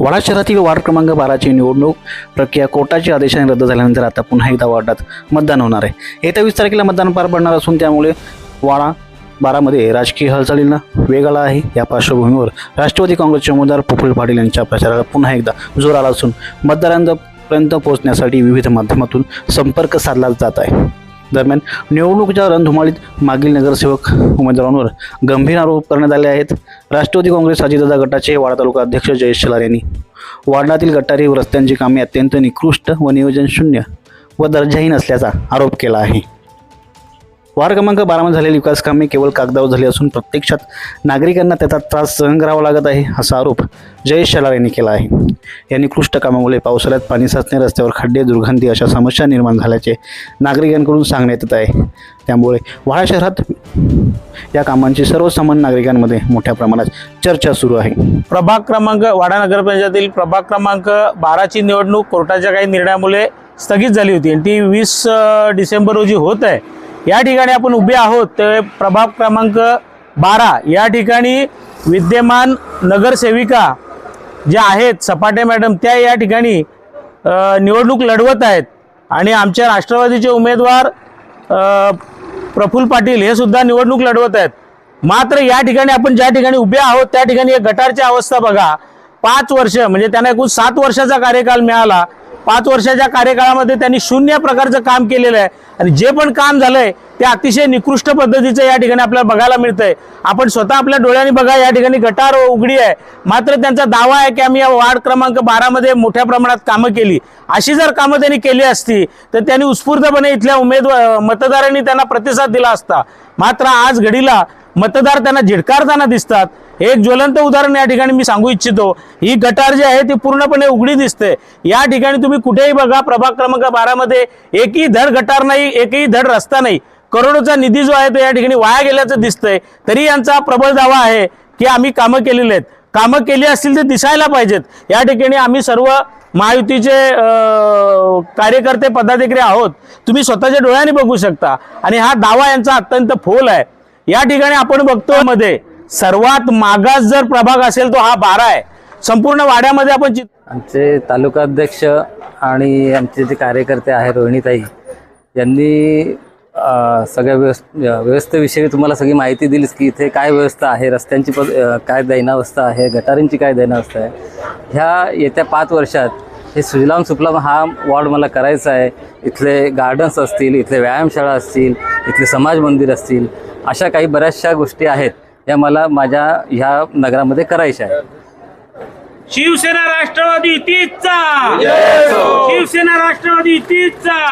वाडा शहरातील वार्ड क्रमांक बाराची निवडणूक प्रक्रिया कोर्टाच्या आदेशाने रद्द झाल्यानंतर आता पुन्हा एकदा वार्डात मतदान होणार आहे. येत्या वीस तारखेला मतदान पार पडणार असून त्यामुळे वाडा बारामध्ये राजकीय हालचालींना वेग आला आहे. या पार्श्वभूमीवर राष्ट्रवादी काँग्रेसचे उमेदवार प्रफुल्ल पाटील यांच्या प्रचाराला पुन्हा एकदा जोर आला असून मतदारांपर्यंत पोहोचण्यासाठी विविध माध्यमातून संपर्क साधला जात आहे. दरम्यान निवडणुकीच्या रणधुमाळीत मागील नगरसेवक उमेदवारांवर गंभीर आरोप करण्यात आले आहेत. राष्ट्रवादी काँग्रेस अजितदादा गटाचे वाडा तालुका अध्यक्ष जयेश शेलार यांनी वार्डातील गटारी व रस्त्यांची कामे अत्यंत निकृष्ट व नियोजन शून्य व दर्जाहीन असल्याचा आरोप केला आहे. वार क्रमांक बारामध्ये झालेली विकास कामे केवळ कागदावर झाली असून प्रत्यक्षात नागरिकांना त्याचा त्रास सहन करावा लागत आहे असा आरोप जयेश शेलार यांनी केला आहे. या निकृष्ट कामामुळे पावसाळ्यात पाणी साचणे रस्त्यावर खड्डे दुर्गंधी अशा समस्या निर्माण झाल्याचे नागरिकांकडून सांगण्यात येत आहे. त्यामुळे वाडा शहरात या कामांची सर्वसामान्य नागरिकांमध्ये मोठ्या प्रमाणात चर्चा सुरू आहे. प्रभाग क्रमांक वाडा नगरपंचायतील प्रभाग क्रमांक बाराची निवडणूक कोर्टाच्या काही निर्णयामुळे स्थगित झाली होती. आणि ती वीस डिसेंबर रोजी होत आहे. या ठिकाणी आपण उभे आहोत ते प्रभाग क्रमांक बारा. या ठिकाणी विद्यमान नगरसेविका ज्या आहेत सपाटे मॅडम त्या या ठिकाणी निवडणूक लढवत आहेत. आणि आमच्या राष्ट्रवादीचे उमेदवार प्रफुल्ल पाटील हे सुद्धा निवडणूक लढवत आहेत. मात्र या ठिकाणी आपण ज्या ठिकाणी उभे आहोत त्या ठिकाणी एक गटारची अवस्था बघा. पाच वर्ष म्हणजे त्यांना एकूण सात वर्षाचा कार्यकाल मिळाला. पाच वर्षाच्या कार्यकाळामध्ये त्यांनी शून्य प्रकारचं काम केलेलं आहे. आणि जे पण काम झालंय ते अतिशय निकृष्ट पद्धतीचं या ठिकाणी आपल्याला बघायला मिळतंय. आपण स्वतः आपल्या डोळ्यांनी बघा या ठिकाणी गटार उघडी आहे. मात्र त्यांचा दावा आहे की आम्ही या वार्ड क्रमांक बारामध्ये मोठ्या प्रमाणात कामं केली. अशी जर कामं त्यांनी केली असती तर त्यांनी उत्स्फूर्तपणे इथल्या उमेदवार मतदारांनी त्यांना प्रतिसाद दिला असता. मात्र आज घडीला मतदार त्यांना झिडकारताना दिसतात. एक ज्वलंत उदाहरण या ठिकाणी मी सांगू इच्छितो. ही गटार जी आहे ती पूर्णपणे उघडी दिसते. या ठिकाणी तुम्ही कुठेही बघा प्रभाग क्रमांक बारामध्ये एकही धड गटार नाही एकही धड रस्ता नाही. करोडोचा निधी जो आहे तो या ठिकाणी वाया गेल्याचं दिसतंय. तरी यांचा प्रबळ दावा आहे की आम्ही कामं केलेली आहेत. कामं केली असतील तर दिसायला पाहिजेत. या ठिकाणी आम्ही सर्व महायुतीचे कार्यकर्ते पदाधिकारी आहोत. तुम्ही स्वतःच्या डोळ्याने बघू शकता. आणि हा दावा यांचा अत्यंत फोल आहे. या ठिकाणी आपण बघतो मध्ये सर्वात मागास जर प्रभाग असेल तो हा बारा आहे. संपूर्ण वाड्यामध्ये आपण आमचे तालुका अध्यक्ष आणि आमचे जे कार्यकर्ते आहे रोहिणीताई यांनी सगळ्या व्यवस्थ व्यवस्थेविषयी तुम्हाला सगळी माहिती दिलीच की इथे काय व्यवस्था आहे रस्त्यांची पद काय दैनावस्था आहे गटारींची काय दैनावस्था आहे. ह्या येत्या पाच वर्षात हे सुजलाम सुफलाम हा वॉर्ड मला करायचा आहे. इथले गार्डन्स असतील इथले व्यायामशाळा असतील इथले समाज मंदिर असतील अशा काही बऱ्याचशा गोष्टी आहेत या मला माझ्या ह्या नगरामध्ये करायच्या आहेत. शिवसेना राष्ट्रवादी तीचचा शिवसेना राष्ट्रवादी तीचचा